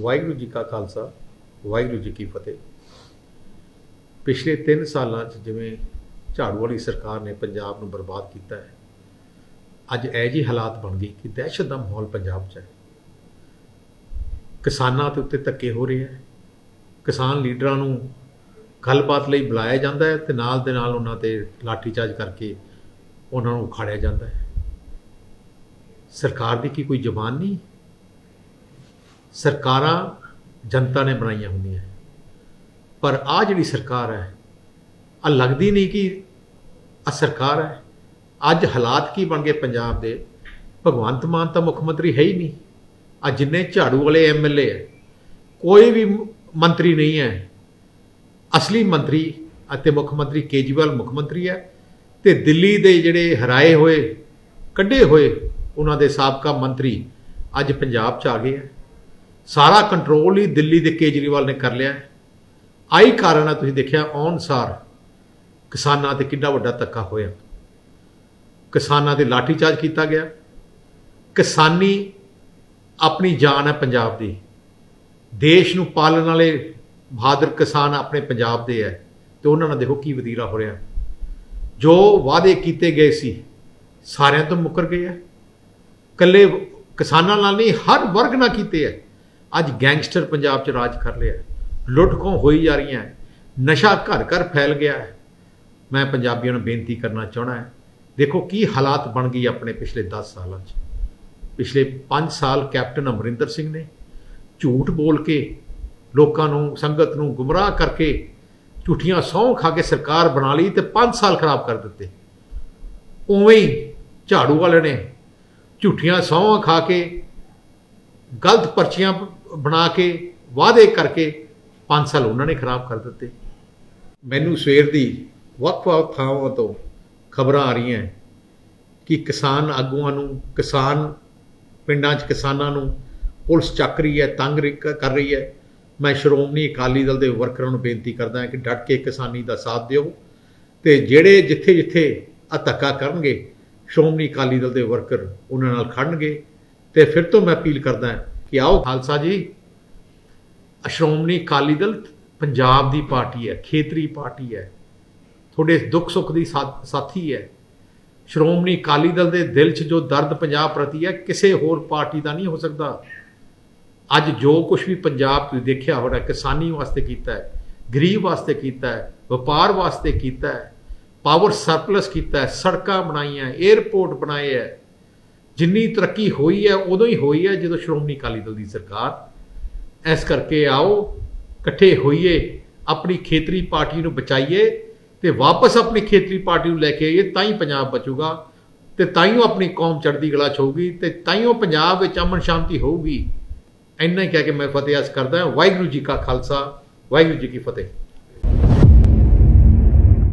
ਵਾਹਿਗੁਰੂ ਜੀ ਕਾ ਖਾਲਸਾ, ਵਾਹਿਗੁਰੂ ਜੀ ਕੀ ਫਤਿਹ। ਪਿਛਲੇ 3 ਸਾਲਾਂ 'ਚ ਜਿਵੇਂ ਝਾੜੂ ਵਾਲੀ ਸਰਕਾਰ ਨੇ ਪੰਜਾਬ ਨੂੰ ਬਰਬਾਦ ਕੀਤਾ ਹੈ, ਅੱਜ ਇਹ ਜਿਹੇ ਹਾਲਾਤ ਬਣ ਗਈ ਕਿ ਦਹਿਸ਼ਤ ਦਾ ਮਾਹੌਲ ਪੰਜਾਬ 'ਚ ਹੈ। ਕਿਸਾਨਾਂ ਦੇ ਉੱਤੇ ਧੱਕੇ ਹੋ ਰਹੇ ਹੈ। ਕਿਸਾਨ ਲੀਡਰਾਂ ਨੂੰ ਗੱਲਬਾਤ ਲਈ ਬੁਲਾਇਆ ਜਾਂਦਾ ਹੈ ਤੇ ਨਾਲ ਦੇ ਨਾਲ ਉਹਨਾਂ ਤੇ ਲਾਠੀਚਾਰਜ ਕਰਕੇ ਉਹਨਾਂ ਨੂੰ ਉਖਾੜਿਆ ਜਾਂਦਾ ਹੈ। ਸਰਕਾਰ ਦੀ ਕੀ ਕੋਈ ਜ਼ਬਾਨ ਨਹੀਂ? ਸਰਕਾਰਾਂ, ਜਨਤਾ ਨੇ ਬਣਾਈਆਂ ਹੁੰਦੀਆਂ ਪਰ ਆ ਜਿਹੜੀ ਸਰਕਾਰ ਹੈ ਆ ਲੱਗਦੀ ਨਹੀਂ ਕਿ ਆ ਸਰਕਾਰ ਹੈ। ਅੱਜ ਹਾਲਾਤ ਕੀ ਬਣ ਗਏ ਪੰਜਾਬ ਦੇ? ਭਗਵੰਤ ਮਾਨ ਤਾਂ ਮੁੱਖ ਮੰਤਰੀ ਹੈ ਹੀ ਨਹੀਂ। ਆ ਜਿੰਨੇ ਝਾੜੂ ਵਾਲੇ ਐਮਐਲਏ ਹੈ, ਕੋਈ ਵੀ ਮੰਤਰੀ ਨਹੀਂ ਹੈ। ਅਸਲੀ ਮੰਤਰੀ ਅਤੇ ਮੁੱਖ ਮੰਤਰੀ ਕੇਜਰੀਵਾਲ ਮੁੱਖ ਮੰਤਰੀ ਹੈ ਤੇ ਦਿੱਲੀ ਦੇ ਜਿਹੜੇ ਹਰਾਏ ਹੋਏ, ਕੱਢੇ ਹੋਏ ਉਹਨਾਂ ਦੇ ਸਾਬਕਾ ਮੰਤਰੀ ਅੱਜ ਪੰਜਾਬ 'ਚ ਆ ਗਏ ਹੈ। ਸਾਰਾ ਕੰਟਰੋਲ ਹੀ ਦਿੱਲੀ ਦੇ ਕੇਜਰੀਵਾਲ ਨੇ ਕਰ ਲਿਆ ਹੈ। ਆਈ ਕਾਰਨ ਹੈ ਤੁਸੀਂ ਦੇਖਿਆ ਅਨਸਾਰ ਕਿਸਾਨਾਂ ਤੇ ਕਿੰਨਾ ਵੱਡਾ ਧੱਕਾ ਹੋਇਆ। ਕਿਸਾਨਾਂ ਤੇ ਲਾਠੀਚਾਰਜ ਕੀਤਾ ਗਿਆ। ਕਿਸਾਨੀ ਆਪਣੀ ਜਾਨ ਹੈ ਪੰਜਾਬ ਦੀ। ਦੇਸ਼ ਨੂੰ ਪਾਲਣ ਵਾਲੇ ਬਹਾਦਰ ਕਿਸਾਨ ਆਪਣੇ ਪੰਜਾਬ ਦੇ ਹੈ ਤੇ ਉਹਨਾਂ ਨਾਲ ਦੇਖੋ ਕੀ ਵਤੀਰਾ ਹੋ ਰਿਹਾ। ਜੋ ਵਾਅਦੇ ਕੀਤੇ ਗਏ ਸੀ, ਸਾਰਿਆਂ ਤੋਂ ਮੁੱਕਰ ਗਏ ਹੈ। ਕੱਲੇ ਕਿਸਾਨਾਂ ਨਾਲ ਨਹੀਂ, ਹਰ ਵਰਗ ਨਾਲ ਕੀਤੇ ਹੈ। ਅੱਜ ਗੈਂਗਸਟਰ ਪੰਜਾਬ 'ਚ ਰਾਜ ਕਰ ਰਿਹਾ ਹੈ। ਲੁੱਟ ਖੋਹ ਹੋਈ ਜਾ ਰਹੀਆਂ ਹੈ। ਨਸ਼ਾ ਘਰ ਘਰ ਫੈਲ ਗਿਆ ਹੈ। ਮੈਂ ਪੰਜਾਬੀਆਂ ਨੂੰ ਬੇਨਤੀ ਕਰਨਾ ਚਾਹਣਾ ਹੈ, ਦੇਖੋ ਕੀ ਹਾਲਾਤ ਬਣ ਗਈ ਆਪਣੇ ਪਿਛਲੇ 10 ਸਾਲਾਂ 'ਚ। ਪਿਛਲੇ 5 ਸਾਲ ਕੈਪਟਨ ਅਮਰਿੰਦਰ ਸਿੰਘ ਨੇ ਝੂਠ ਬੋਲ ਕੇ ਲੋਕਾਂ ਨੂੰ, ਸੰਗਤ ਨੂੰ ਗੁੰਮਰਾਹ ਕਰਕੇ ਝੂਠੀਆਂ ਸਹੁੰ ਖਾ ਕੇ ਸਰਕਾਰ ਬਣਾ ਲਈ ਤੇ 5 ਸਾਲ ਖਰਾਬ ਕਰ ਦਿੱਤੇ। ਉਵੇਂ ਹੀ ਝਾੜੂ ਵਾਲੇ ਨੇ ਝੂਠੀਆਂ ਸਹੁੰ ਖਾ ਕੇ ਗਲਤ ਪਰਚੀਆਂ ਬਣਾ ਕੇ, ਵਾਅਦੇ ਕਰਕੇ 5 ਸਾਲ ਉਹਨਾਂ ਨੇ ਖਰਾਬ ਕਰ ਦਿੱਤੇ। ਮੈਨੂੰ ਸਵੇਰ ਦੀ ਵੱਖ-ਵੱਖ ਥਾਵਾਂ ਤੋਂ ਖਬਰਾਂ ਆ ਰਹੀਆਂ ਕਿ ਕਿਸਾਨ ਆਗੂਆਂ ਨੂੰ, ਕਿਸਾਨ ਪਿੰਡਾਂ 'ਚ ਕਿਸਾਨਾਂ ਨੂੰ ਪੁਲਿਸ ਚੱਕ ਰਹੀ ਹੈ, ਤੰਗ ਕਰ ਰਹੀ ਹੈ। ਮੈਂ ਸ਼੍ਰੋਮਣੀ ਅਕਾਲੀ ਦਲ ਦੇ ਵਰਕਰਾਂ ਨੂੰ ਬੇਨਤੀ ਕਰਦਾ ਹਾਂ ਕਿ ਡਟ ਕੇ ਕਿਸਾਨੀ ਦਾ ਸਾਥ ਦਿਓ ਤੇ ਜਿਹੜੇ ਜਿੱਥੇ ਜਿੱਥੇ ਆ ਧੱਕਾ ਕਰਨਗੇ, ਸ਼੍ਰੋਮਣੀ ਅਕਾਲੀ ਦਲ ਦੇ ਵਰਕਰ ਉਹਨਾਂ ਨਾਲ ਖੜਨਗੇ। ਤੇ ਫਿਰ ਤੋਂ ਮੈਂ ਅਪੀਲ ਕਰਦਾ ਕਿ ਆਓ ਖਾਲਸਾ ਜੀ, ਸ਼੍ਰੋਮਣੀ ਅਕਾਲੀ ਦਲ ਪੰਜਾਬ ਦੀ ਪਾਰਟੀ ਹੈ, ਖੇਤਰੀ ਪਾਰਟੀ ਹੈ, ਤੁਹਾਡੇ ਦੁੱਖ ਸੁੱਖ ਦੀ ਸਾ- ਸਾਥੀ ਹੈ। ਸ਼੍ਰੋਮਣੀ ਅਕਾਲੀ ਦਲ ਦੇ ਦਿਲ 'ਚ ਜੋ ਦਰਦ ਪੰਜਾਬ ਪ੍ਰਤੀ ਹੈ, ਕਿਸੇ ਹੋਰ ਪਾਰਟੀ ਦਾ ਨਹੀਂ ਹੋ ਸਕਦਾ। ਅੱਜ ਜੋ ਕੁਝ ਵੀ ਪੰਜਾਬ ਤੁਸੀਂ ਦੇਖਿਆ ਹੋਣਾ, ਕਿਸਾਨੀ ਵਾਸਤੇ ਕੀਤਾ ਹੈ, ਗਰੀਬ ਵਾਸਤੇ ਕੀਤਾ ਹੈ, ਵਪਾਰ ਵਾਸਤੇ ਕੀਤਾ ਹੈ ਪਾਵਰ ਸਰਪਲਸ ਕੀਤਾ ਹੈ, ਸੜਕਾਂ ਬਣਾਈਆਂ 에ਅਰਪੋਰਟ ਬਣਾਏ ਹੈ ਜਿੰਨੀ ਤਰੱਕੀ ਹੋਈ ਹੈ, ਉਦੋਂ ਹੀ ਹੋਈ ਹੈ ਜਦੋਂ ਸ਼੍ਰੋਮਣੀ ਅਕਾਲੀ ਦਲ ਦੀ ਸਰਕਾਰ। ਇਸ ਕਰਕੇ ਆਓ, ਇਕੱਠੇ ਹੋਈਏ, ਆਪਣੀ ਖੇਤਰੀ ਪਾਰਟੀ ਨੂੰ ਬਚਾਈਏ ਤੇ ਵਾਪਸ ਆਪਣੀ ਖੇਤਰੀ ਪਾਰਟੀ ਨੂੰ ਲੈ ਕੇ ਆਈਏ, ਤਾਂ ਹੀ ਪੰਜਾਬ ਬਚੂਗਾ ਤੇ ਤਾਂ ਹੀ ਉਹ ਆਪਣੀ ਕੌਮ ਚੜ੍ਹਦੀ ਕਲਾ 'ਚ ਹੋਊਗੀ ਤੇ ਤਾਂ ਹੀ ਉਹ ਪੰਜਾਬ ਵਿੱਚ ਅਮਨ ਸ਼ਾਂਤੀ ਹੋਊਗੀ। ਇੰਨਾ ਹੀ ਕਹਿ ਕੇ ਮੈਂ ਫਤਿਹ ਅਰਜ਼ ਕਰਦਾ ਵਾਹਿਗੁਰੂ ਜੀ ਕਾ ਖਾਲਸਾ, ਵਾਹਿਗੁਰੂ ਜੀ ਕੀ ਫਤਿਹ।